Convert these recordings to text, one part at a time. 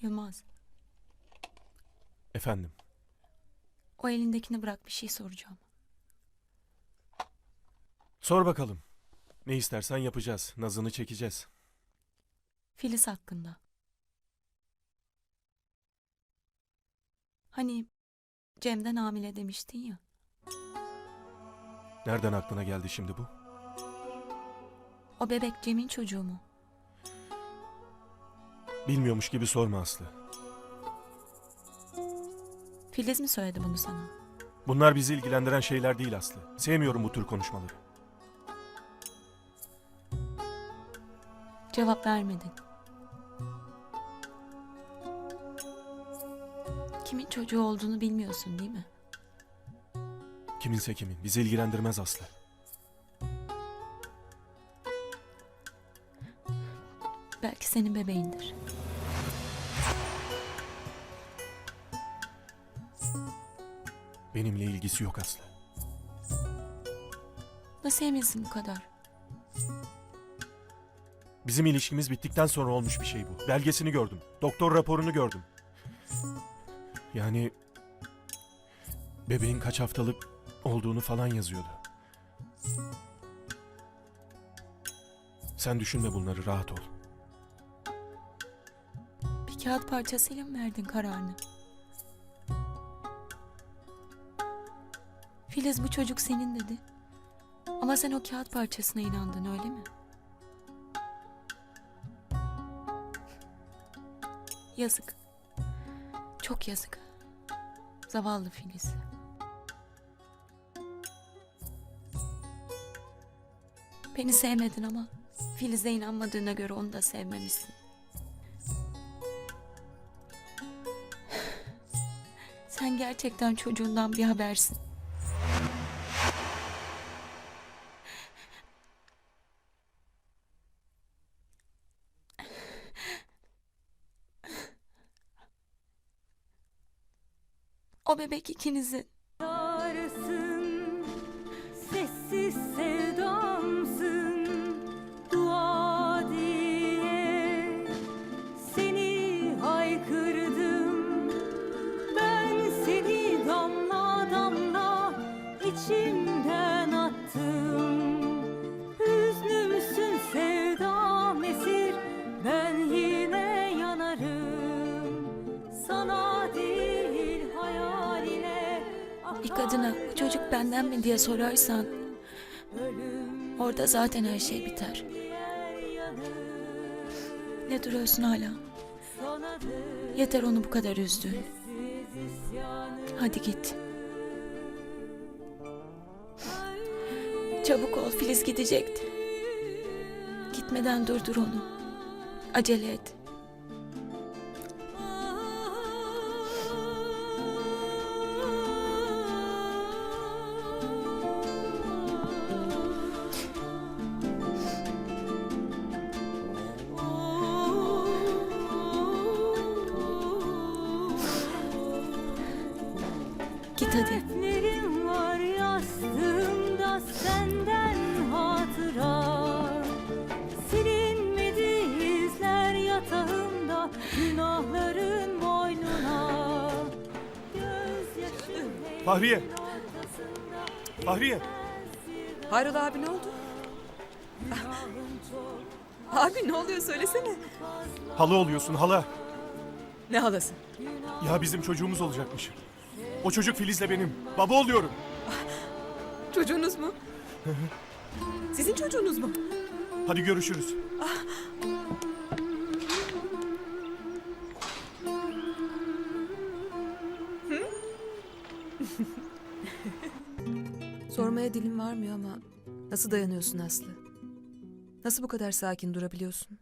Yılmaz, Efendim, o elindekini bırak bir şey soracağım. sor bakalım. Ne istersen yapacağız. Nazını çekeceğiz. Filiz hakkında. Hani Cem'den hamile demiştin ya. Nereden aklına geldi şimdi bu? O bebek Cem'in çocuğu mu? Bilmiyormuş gibi sorma Aslı. Filiz mi söyledi bunu sana? Bunlar bizi ilgilendiren şeyler değil Aslı. Sevmiyorum bu tür konuşmaları. Cevap vermedin. Kimin çocuğu olduğunu bilmiyorsun değil mi? Kiminse kimin. Bizi ilgilendirmez Aslı. Belki senin bebeğindir. Benimle ilgisi yok Aslı. Nasıl eminsin bu kadar? Bizim ilişkimiz bittikten sonra olmuş bir şey bu. Belgesini gördüm. Doktor raporunu gördüm. Yani bebeğin kaç haftalık olduğunu falan yazıyordu. Sen düşünme bunları rahat ol. Bir kağıt parçasıyla mı verdin kararını? Filiz bu çocuk senin dedi. Ama sen o kağıt parçasına inandın öyle mi? Yazık. Çok yazık. Zavallı Filiz. Beni sevmedin ama Filiz'e inanmadığına göre onu da sevmemişsin. Sen gerçekten çocuğundan bir habersin. O bebek ikinizin. Kadına bu çocuk benden mi diye sorarsan orada zaten her şey biter. Ne duruyorsun hala? Yeter onu bu kadar üzdün. Hadi git. Çabuk ol Filiz gidecekti. Gitmeden durdur onu. Acele et. Hadi. Var yastığımda senden hatıra Silinmedi izler yatağımda günahların boynuna Gözyaşım Fahriye! Fahriye! Hayrola abi ne oldu? abi ne oluyor söylesene. Hala oluyorsun hala. Ne halası? Ya bizim çocuğumuz olacakmış. O çocuk Filiz'le benim. Baba oluyorum. Çocuğunuz mu? Sizin çocuğunuz mu? Hadi görüşürüz. Sormaya dilim varmıyor ama nasıl dayanıyorsun Aslı? Nasıl bu kadar sakin durabiliyorsun?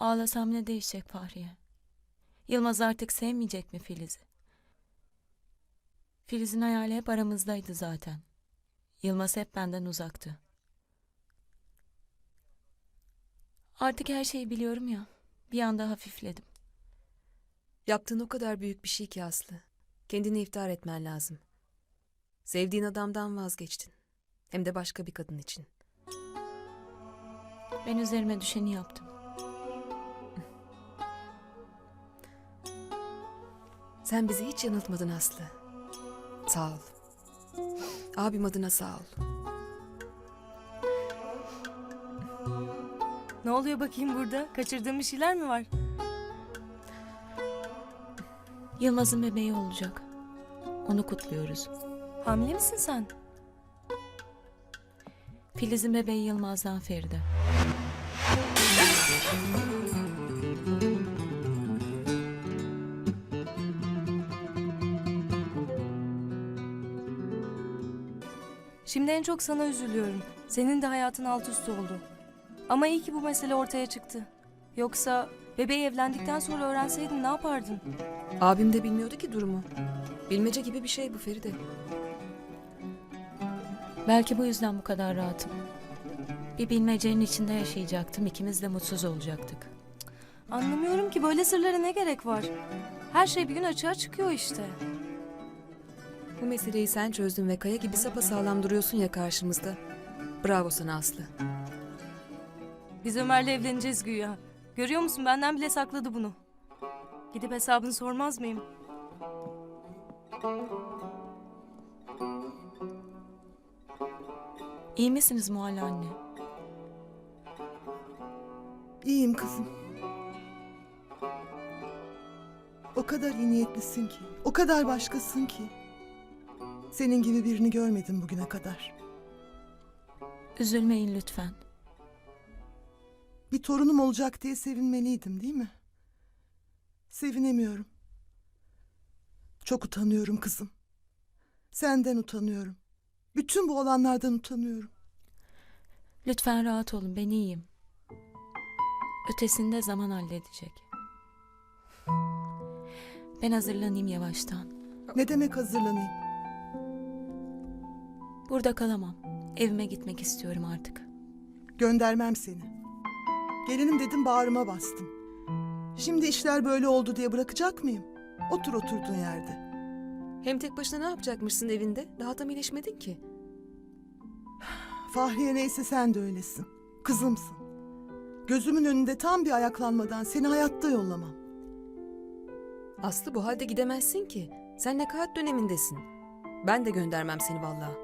Ağlasam ne değişecek Fahriye? Yılmaz artık sevmeyecek mi Filiz'i? Filiz'in hayali hep aramızdaydı zaten. Yılmaz hep benden uzaktı. Artık her şeyi biliyorum ya. Bir anda hafifledim. Yaptığın o kadar büyük bir şey ki Aslı. Kendini iftihar etmen lazım. Sevdiğin adamdan vazgeçtin. Hem de başka bir kadın için. Ben üzerime düşeni yaptım. Sen bizi hiç yanıltmadın Aslı. Sağ ol. Abim adına sağ ol. Ne oluyor bakayım burada? Kaçırdığım bir şeyler mi var? Yılmaz'ın bebeği olacak. Onu kutluyoruz. Hamile misin sen? Filiz'in bebeği Yılmaz'dan Feride. Şimdi en çok sana üzülüyorum. Senin de hayatın alt üst oldu. Ama iyi ki bu mesele ortaya çıktı. Yoksa bebeği evlendikten sonra öğrenseydin ne yapardın? Abim de bilmiyordu ki durumu. Bilmece gibi bir şey bu Feride. Belki bu yüzden bu kadar rahatım. Bir bilmecenin içinde yaşayacaktım. ikimiz de mutsuz olacaktık. Anlamıyorum ki böyle sırlara ne gerek var? Her şey bir gün açığa çıkıyor işte. Bu meseleyi sen çözdün ve kaya gibi sapasağlam duruyorsun ya karşımızda. Bravo sana Aslı. Biz Ömer'le evleneceğiz güya. Görüyor musun benden bile sakladı bunu. Gidip hesabını sormaz mıyım? İyi misiniz Muhalle anne? İyiyim kızım. O kadar iyi niyetlisin ki, o kadar başkasın ki. Senin gibi birini görmedim bugüne kadar. Üzülmeyin lütfen. Bir torunum olacak diye sevinmeliydim değil mi? Sevinemiyorum. Çok utanıyorum kızım. Senden utanıyorum. Bütün bu olanlardan utanıyorum. Lütfen rahat olun. Ben iyiyim. Ötesinde zaman halledecek. Ben hazırlanayım yavaştan. Ne demek hazırlanayım? Burada kalamam. Evime gitmek istiyorum artık. Göndermem seni. Gelinim dedim bağrıma bastım. Şimdi işler böyle oldu diye bırakacak mıyım? Otur oturduğun yerde. Hem tek başına ne yapacakmışsın evinde? Daha tam iyileşmedin ki. Fahriye neyse sen de öylesin. Kızımsın. Gözümün önünde tam bir ayaklanmadan seni hayatta yollamam. Aslı bu halde gidemezsin ki. Sen nekaat dönemindesin. Ben de göndermem seni vallahi.